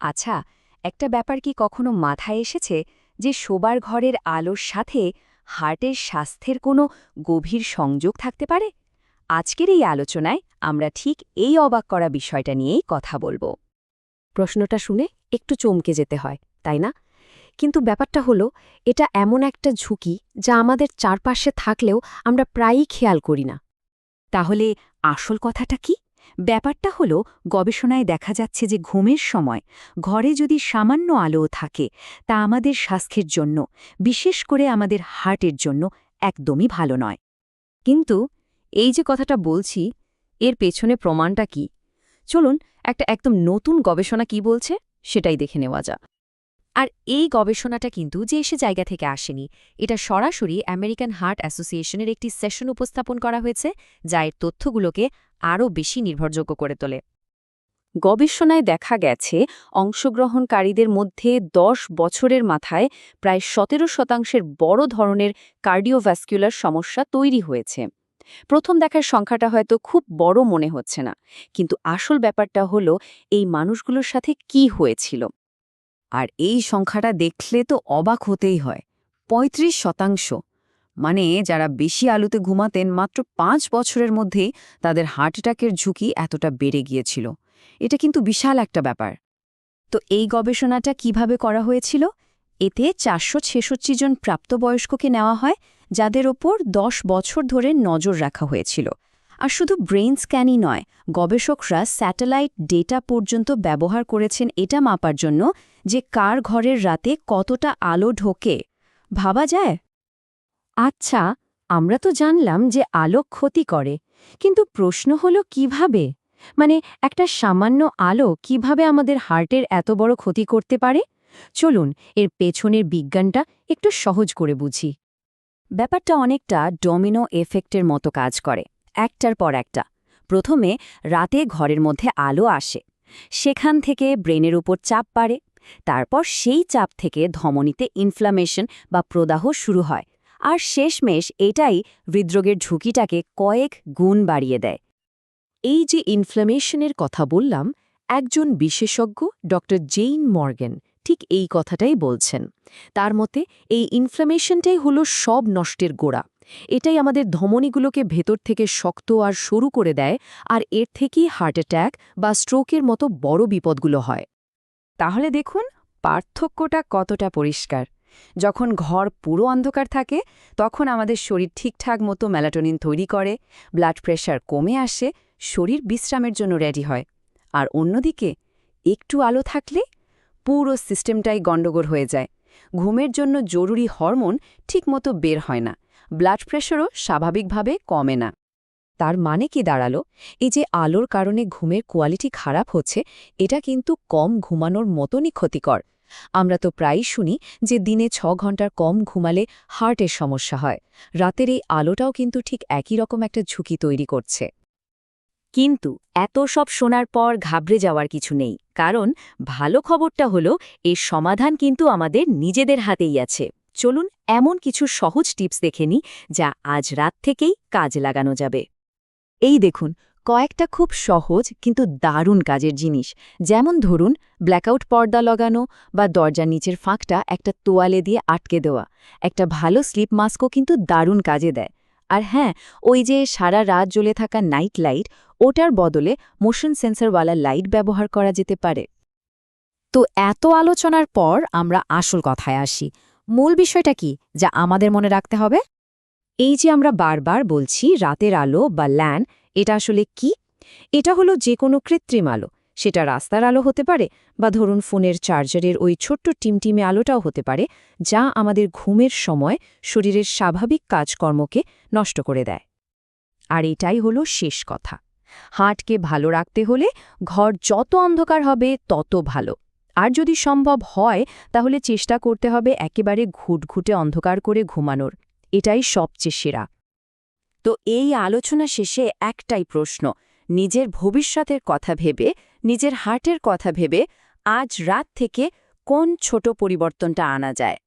আচ্ছা একটা ব্যাপার কি কখনো মাথায় এসেছে যে শোবার ঘরের আলোর সাথে হার্টের স্বাস্থ্যের কোনো গভীর সংযোগ থাকতে পারে? আজকের এই আলোচনায় আমরা ঠিক এই অবাক করা বিষয়টা নিয়েই কথা বলব। প্রশ্নটা শুনে একটু চমকে যেতে হয়, তাই না? কিন্তু ব্যাপারটা হলো, এটা এমন একটা ঝুঁকি যা আমাদের চারপাশে থাকলেও আমরা প্রায়ই খেয়াল করি না। তাহলে আসল কথাটা কি? ব্যাপারটা হলো, গবেষণায় দেখা যাচ্ছে যে ঘুমের সময় ঘরে যদি সামান্য আলোও থাকে, তা আমাদের স্বাস্থ্যের জন্য, বিশেষ করে আমাদের হার্টের জন্য, একদমই ভালো নয়। কিন্তু এই যে কথাটা বলছি, এর পেছনে প্রমাণটা কি? চলুন একটা একদম নতুন গবেষণা কি বলছে, সেটাই দেখে নেওয়া যাক। আর এই গবেষণাটা কিন্তু যে এসে জায়গা থেকে আসেনি, এটা সরাসরি আমেরিকান হার্ট অ্যাসোসিয়েশনের একটি সেশন উপস্থাপন করা হয়েছে, যা এর তথ্যগুলোকে আরও বেশি নির্ভরযোগ্য করে তোলে। গবেষণায় দেখা গেছে, অংশগ্রহণকারীদের মধ্যে দশ বছরের মাথায় প্রায় সতেরো শতাংশের বড় ধরনের কার্ডিওভ্যাস্কুলার সমস্যা তৈরি হয়েছে। প্রথম দেখার সংখ্যাটা হয়তো খুব বড় মনে হচ্ছে না, কিন্তু আসল ব্যাপারটা হলো এই মানুষগুলোর সাথে কি হয়েছিল। আর এই সংখ্যাটা দেখলে তো অবাক হতেই হয় ৩৫ শতাংশ। মানে যারা বেশি আলুতে ঘুমাতেন মাত্র পাঁচ বছরের মধ্যেই তাদের হার্ট অ্যাটাকের ঝুঁকি এতটা বেড়ে গিয়েছিল। এটা কিন্তু বিশাল একটা ব্যাপার। তো এই গবেষণাটা কীভাবে করা হয়েছিল? এতে চারশো ছেষট্টি জন প্রাপ্তবয়স্ককে নেওয়া হয়, যাদের ওপর দশ বছর ধরে নজর রাখা হয়েছিল। আর শুধু ব্রেইন স্ক্যানই নয়, গবেষকরা স্যাটেলাইট ডেটা পর্যন্ত ব্যবহার করেছেন এটা মাপার জন্য যে কার ঘরের রাতে কতটা আলো ঢোকে। ভাবা যায়? আচ্ছা আমরা তো জানলাম যে আলো ক্ষতি করে, কিন্তু প্রশ্ন হলো কীভাবে? মানে একটা সামান্য আলো কীভাবে আমাদের হার্টের এত বড় ক্ষতি করতে পারে? চলুন, এর পেছনের বিজ্ঞানটা একটু সহজ করে বুঝি। ব্যাপারটা অনেকটা ডোমিনো এফেক্টের মতো কাজ করে, একটার পর একটা। প্রথমে, রাতে ঘরের মধ্যে আলো আসে। সেখান থেকে ব্রেনের উপর চাপ বাড়ে, তারপর সেই চাপ থেকে ধমনীতে ইনফ্লামেশন বা প্রদাহ শুরু হয়। আর শেষমেশ এটাই হৃদরোগের ঝুঁকিটাকে কয়েক গুণ বাড়িয়ে দেয়। এই যে ইনফ্লামেশনের কথা বললাম, একজন বিশেষজ্ঞ ড জেইন মর্গেন ঠিক এই কথাটাই বলছেন। তার মতে, এই ইনফ্লামেশনটাই হলো সব নষ্টের গোড়া। এটাই আমাদের ধমনীগুলোকে ভেতর থেকে শক্ত আর সরু করে দেয়, আর এর থেকেই হার্ট অ্যাট্যাক বা স্ট্রোকের মতো বড় বিপদগুলো হয়। তাহলে দেখুন, পার্থক্যটা কতটা পরিষ্কার। যখন ঘর পুরো অন্ধকার থাকে, তখন আমাদের শরীর ঠিকঠাক মতো ম্যালাটোনিন তৈরি করে, ব্লাড প্রেশার কমে আসে, শরীর বিশ্রামের জন্য রেডি হয়। আর অন্যদিকে, একটু আলো থাকলে পুরো সিস্টেমটাই গণ্ডগোল হয়ে যায়। ঘুমের জন্য জরুরি হরমোন ঠিকমতো বের হয় না। ব্লাড প্রেশারও স্বাভাবিকভাবে কমে না। তার মানে কি দাঁড়াল? এই যে আলোর কারণে ঘুমের কোয়ালিটি খারাপ হচ্ছে, এটা কিন্তু কম ঘুমানোর মতনই ক্ষতিকর। আমরা তো প্রায়ই শুনি যে দিনে ছ ঘণ্টার কম ঘুমালে হার্টের সমস্যা হয়। রাতের এই আলোটাও কিন্তু ঠিক একই রকম একটা ঝুঁকি তৈরি করছে। কিন্তু এত সব শোনার পর ঘাবড়ে যাওয়ার কিছু নেই, কারণ ভালো খবরটা হলো এর সমাধান কিন্তু আমাদের নিজেদের হাতেই আছে। চলুন এমন কিছু সহজ টিপস দেখে নিই যা আজ রাত থেকেই কাজে লাগানো যাবে। এই দেখুন কয়েকটা খুব সহজ কিন্তু দারুণ কাজের জিনিস। যেমন ধরুন ব্ল্যাকআউট পর্দা লাগানো বা দরজার নিচের ফাঁকটা একটা তোয়ালে দিয়ে আটকে দেওয়া। একটা ভালো স্লিপ মাস্কও কিন্তু দারুণ কাজে দেয়। আর হ্যাঁ ওই যে সারা রাত জ্বলে থাকা নাইট লাইট ওটার বদলে মোশন সেন্সরওয়ালা লাইট ব্যবহার করা যেতে পারে। তো এত আলোচনার পর আমরা আসল কথায় আসি। মূল বিষয়টা কি, যা আমাদের মনে রাখতে হবে? এই যে আমরা বারবার বলছি রাতের আলো বা ল্যান এটা আসলে কি? এটা হলো যে কোনো কৃত্রিম আলো। সেটা রাস্তার আলো হতে পারে বা ধরুন ফোনের চার্জারের ওই ছোট্ট টিমটিমে আলোটাও হতে পারে, যা আমাদের ঘুমের সময় শরীরের স্বাভাবিক কাজকর্মকে নষ্ট করে দেয়। আর এটাই হলো শেষ কথা। হার্টকে ভালো রাখতে হলে ঘর যত অন্ধকার হবে তত ভালো। আর যদি সম্ভব হয়, তাহলে চেষ্টা করতে হবে একেবারে ঘুটঘুটে অন্ধকার করে ঘুমানোর। এটাই সবচেয়ে সেরা। তো এই আলোচনা শেষে একটাই প্রশ্ন, নিজের ভবিষ্যতের কথা ভেবে, নিজের হার্টের কথা ভেবে আজ রাত থেকে কোন ছোট পরিবর্তনটা আনা যায়?